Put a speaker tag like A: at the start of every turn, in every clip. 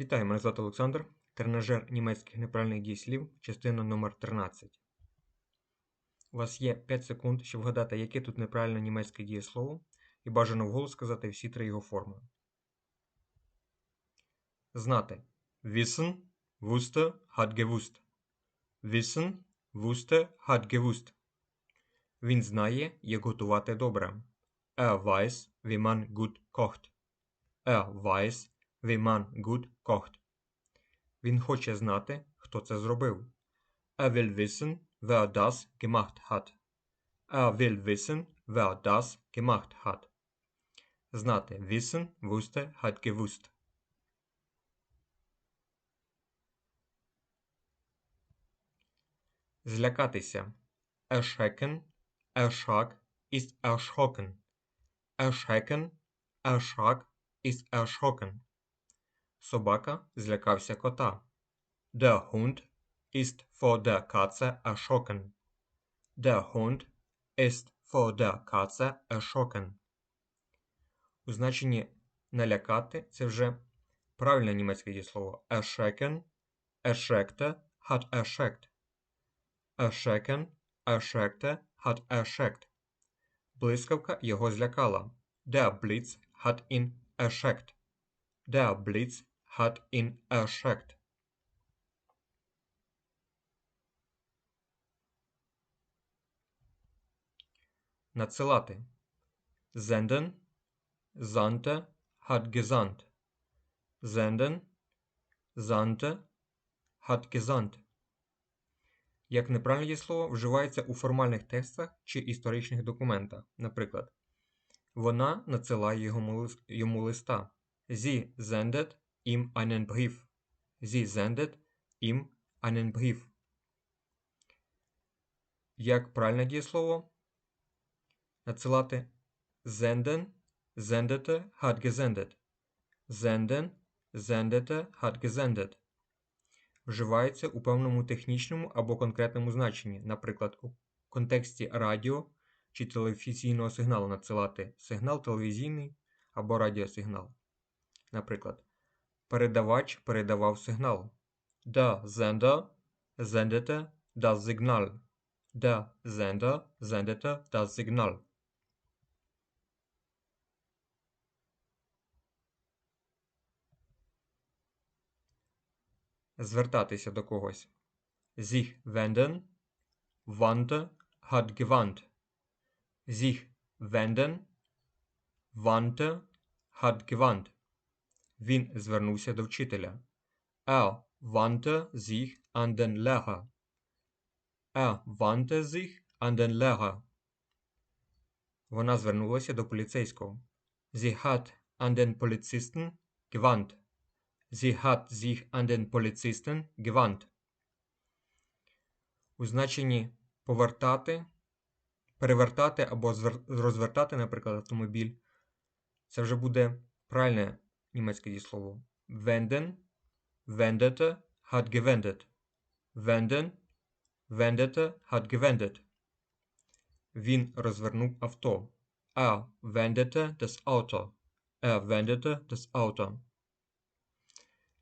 A: Вітаю, мене звати Олександр. Тренажер німецьких неправильних дієслів, частина номер 13. У вас є 5 секунд, щоб вгадати, яке тут неправильне німецьке дієслово, і бажано вголос сказати всі три його форми. Знати. Wissen, wusste, hat gewusst. Wissen, wusste, hat gewusst. Він знає, як готувати добре. Er weiß, wie man gut kocht. Er weiß, man gut kocht. Він хоче знати, хто це зробив. Er will wissen, wer das gemacht hat. Er will wissen, wer das gemacht hat. Знати wissen, wusste, hat gewusst. Злякатися. Erschrecken, erschrak, ist erschrocken. Erschrecken, erschrak, ist erschrocken. Собака злякався кота. Der Hund ist vor der Katze erschrocken. Der Hund ist vor der Katze erschrocken. У значенні налякати це вже правильне німецьке дієслово. Erschrecken, erschreckte, hat erschreckt. Erschrecken, erschreckte, hat erschreckt. Блискавка його злякала. Der Blitz hat ihn erschreckt. Der Blitz hat ihn erschreckt. Надсилати. Senden, sandte, hat gesandt. Senden, sandte, hat gesandt. Як неправильне дієслово вживається у формальних текстах чи історичних документах. Наприклад, вона надсилає йому листа. Sie sendet ihm einen Brief. Sie sendet ihm einen Brief. Як правильне дієслово? Надсилати senden, sendete, hat gesendet. Senden, sendete, hat gesendet. Вживається у певному технічному або конкретному значенні, наприклад, у контексті радіо чи телевізійного сигналу надсилати сигнал телевізійний або радіосигнал. Наприклад, передавач передавав сигнал. Sender sendete das Signal. Der Sender sendete das Signal. Звертатися до когось. Wandte, hat gewandt. Sich wenden, wandte, hat gewandt. Він звернувся до вчителя. Er wandte sich an den Lehrer. Er wandte sich an. Вона звернулася до поліцейського. Sie hat an den Polizisten gewandt. Sie hat sich an den. У значенні повертати, перевертати або розвертати, наприклад, автомобіль. Це вже буде правильне німецьке дієслово. Wenden, wendete, hat gewendet. Wenden, wendete, hat gewendet. Він розвернув авто. Er wendete das Auto. Er wendete das Auto.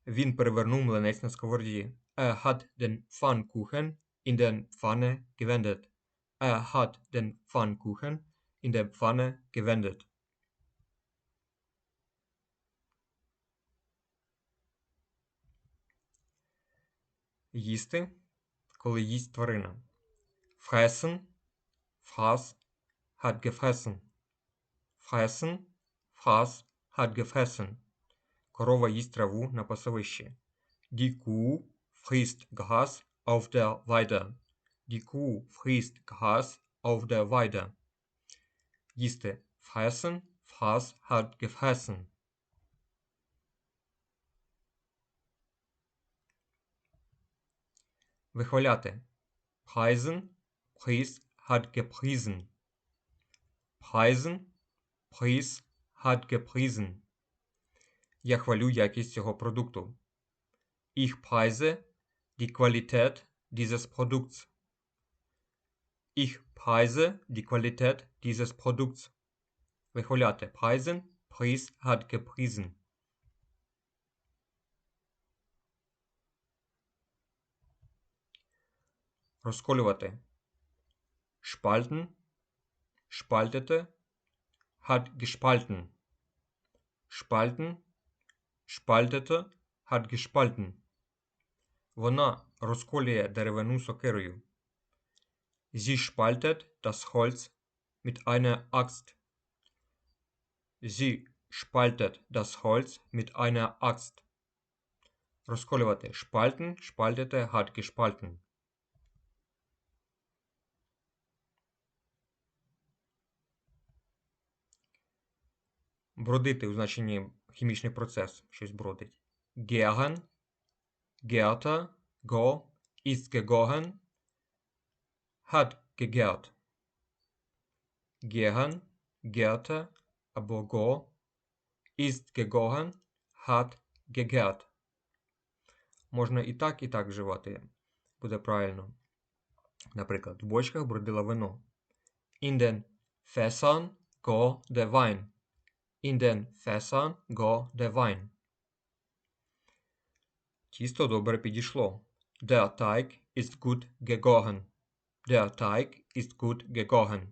A: Він перевернув млинець на сковороді. Er hat den Pfannkuchen in der Pfanne gewendet. Er hat den Pfannkuchen in der Pfanne gewendet. Їсти, коли їсть тварина. Fressen, fraß, hat gefressen. Fressen, fraß, hat gefressen. Корова їсть траву на пасовищі. Die Kuh frisst Gras auf der Weide. Die Kuh frisst Gras auf der Weide. Їсти. Fressen, fraß, hat gefressen. Вихваляти. Preisen, Preis, hat gepriesen. Preisen, Preis, hat gepriesen. Я хвалю якість цього продукту. Ich preise die Qualität dieses Produkts. Ich preise die Qualität dieses Produkts. Вихваляти. Preisen, Preis, hat gepriesen. розколювати. Spalten, spaltete, hat gespalten. Spalten, spaltete, hat gespalten. Вона розколює деревину сокирою. Sie spaltet das Holz mit einer Axt. Sie spaltet das Holz mit einer Axt. Розколювати. Spalten, spaltete, hat gespalten. Бродити у значенні хімічний процес, щось бродить. Gären, gärte, go, ist gegoren, hat gegärt. Gären, gärte або go, ist gegoren, hat gegärt. Можна і так, і так вживати. Буде правильно. Наприклад, в бочках бродило вино. In den Fässern go der Wein. In den Fässern go der Wein. Тісто добре підійшло. Der Teig ist gut gegoren. Der Teig ist gut gegoren.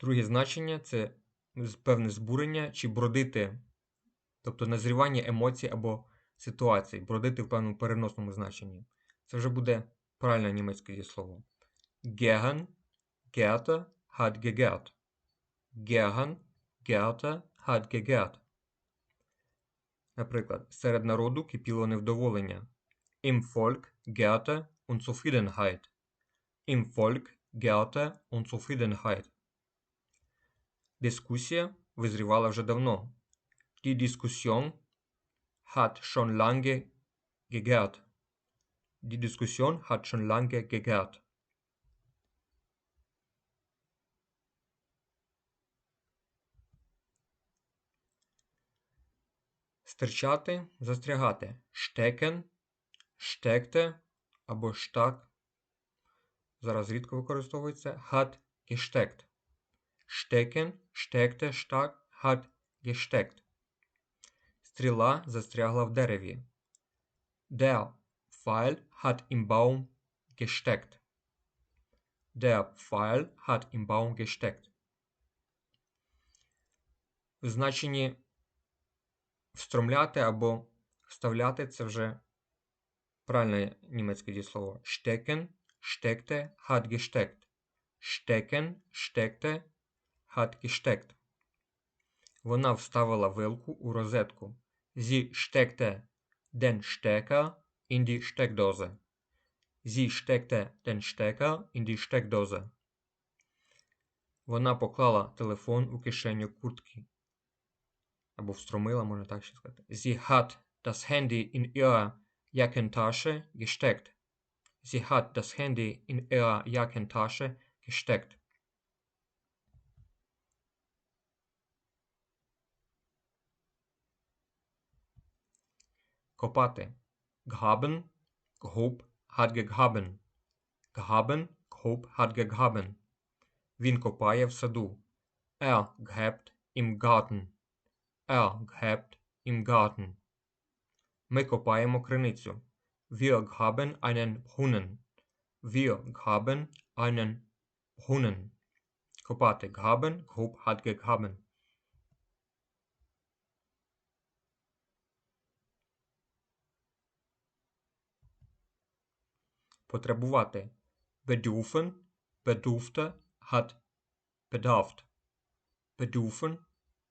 A: Друге значення це певне збурення чи бродити, тобто назрівання емоцій або ситуацій, бродити в певному переносному значенні. Це вже буде правильне німецьке дієслово. Gern, gärte, hat gegärt. Gern, gärte, hat gegärt. Наприклад, серед народу кипіло невдоволення. Im Volk gärte Unzufriedenheit. Im Volk gärte Unzufriedenheit. Дискусія визрівала вже давно. Die Diskussion hat schon lange gegärt. Die Diskussion hat schon lange gegärt. Стирчати, застрягати. Штекен, штекте або штак. Зараз рідко використовується. Hat gesteckt. Stecken, steckte, штак, hat gesteckt. Стріла застрягла в дереві. Der Pfeil hat im Baum gesteckt. Der Pfeil hat im Baum gesteckt. В значенні встромляти або вставляти це вже правильне німецьке дієслово. Hat gesteckt. Stecken, steckte, hat gesteckt. Вона вставила вилку у розетку. Sie steckte den Stecker in die Steckdose. Sie steckte den Stecker in. Вона поклала телефон у кишеню куртки. Або встромила, можна так ще сказати. Sie hat das Handy in ihrer Jackentasche gesteckt. Sie hat das Handy in ihrer Jackentasche gesteckt. Копати. Гхабен, гхоб, hat gegraben. Гхабен, гхоб, hat gegraben. Він копає в саду. Er gräbt im Garten. Er gräbt im Garten. Ми копаємо криницю. Wir graben einen Brunnen. Wir graben einen Brunnen. Копати. Graben, grob, hat gegraben. Потребувати. Bedürfen, bedurfte, hat bedarft. Bedürfen,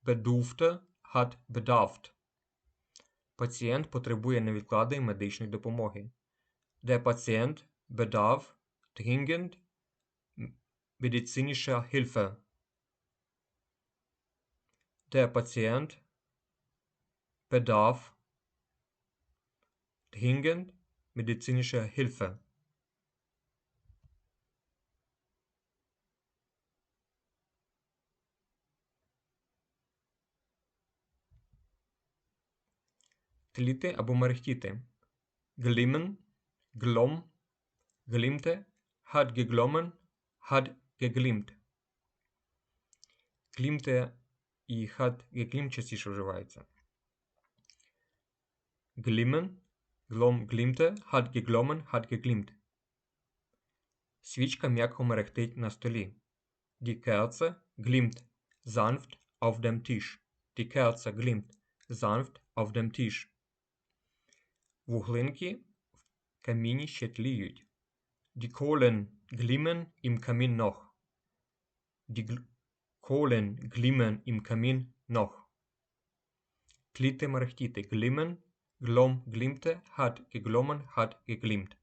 A: bedurfte, hat bedarft. Пацієнт потребує невідкладної медичної допомоги. Der Patient bedarf dringend medizinischer Hilfe. Der Patient bedarf dringend medizinischer Hilfe. Тліти або мерехтіти. Glimmen, glom, glimmte, hat geglommen, hat geglimmt. Glimmte і hat geglimmt частіше вживаються. Glimmen, Глом глімте, hat geglommen, hat geglimmt. Свічка м'яко мерехтить на столі. Die Kerze glimmt sanft auf dem Tisch. Die Kerze glimmt sanft auf dem Tisch. Вуглинки в каміні ще тліють. Die Kohlen glimmen im Kamin noch. Die Gl Kohlen glimmen im Kamin noch. Тліти мерехтіти. Glimmen, glom, glimmte, hat geglommen, hat geglimmt.